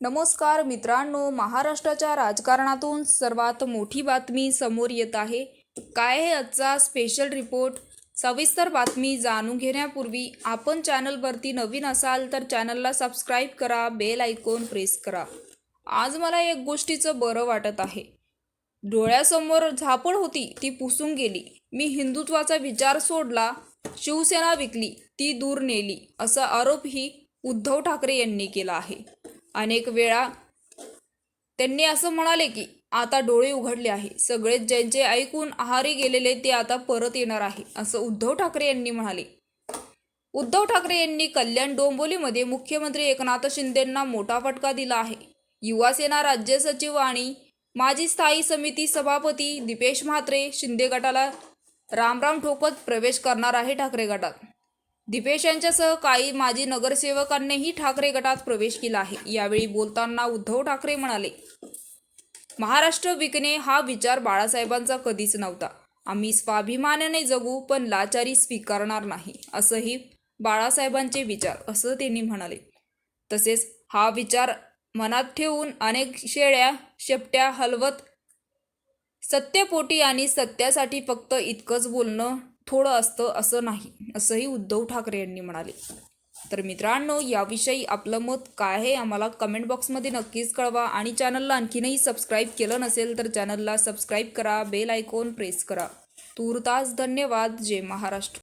नमस्कार मित्रांनो महाराष्ट्राच्या राजकारणातून सर्वात मोठी बातमी समोर येत आहे. काय आहे आजचा स्पेशल रिपोर्ट सविस्तर बातमी जाणून घेण्यापूर्वी आपण चॅनलवरती नवीन असाल तर चॅनलला सबस्क्राईब करा बेल आयकॉन प्रेस करा. आज मला एक गोष्टीचं बरं वाटत आहे. डोळ्यासमोर झापड होती ती पुसून गेली. मी हिंदुत्वाचा विचार सोडला शिवसेना विकली ती दूर नेली असा आरोपही उद्धव ठाकरे यांनी केला आहे. अनेक वेळा त्यांनी असं म्हणाले की आता डोळे उघडले आहे. सगळेच ज्यांचे ऐकून आहारी गेलेले ते आता परत येणार आहे असं उद्धव ठाकरे यांनी म्हणाले. उद्धव ठाकरे यांनी कल्याण डोंबोलीमध्ये मुख्यमंत्री एकनाथ शिंदेंना मोठा फटका दिला आहे. युवासेना राज्य सचिव आणि माजी स्थायी समिती सभापती दीपेश म्हात्रे शिंदे गटाला रामराम ठोकत प्रवेश करणार आहे ठाकरे गटात. दिपेश यांच्यासह काही माजी नगरसेवकांनीही ठाकरे गटात प्रवेश केला आहे. यावेळी बोलताना उद्धव ठाकरे म्हणाले महाराष्ट्र विकणे हा विचार बाळासाहेबांचा कधीच नव्हता. आम्ही स्वाभिमानाने जगू पण लाचारी स्वीकारणार नाही असंही बाळासाहेबांचे विचार असं त्यांनी म्हणाले. तसेच हा विचार मनात ठेवून अनेक शेळ्या शेपट्या हलवत सत्यपोटी आणि सत्यासाठी फक्त इतकंच बोलणं थोडं असतं असं नाही. असंही उद्धव ठाकरे यांनी म्हणाले. तर मित्रांनो याविषयी आपलं मत काय आहे आम्हाला कमेंट बॉक्समध्ये नक्कीच कळवा आणि चॅनलला आणखीनही सबस्क्राईब केलं नसेल तर चॅनलला सबस्क्राईब करा बेल आयकॉन प्रेस करा. तूर्तास धन्यवाद. जय महाराष्ट्र.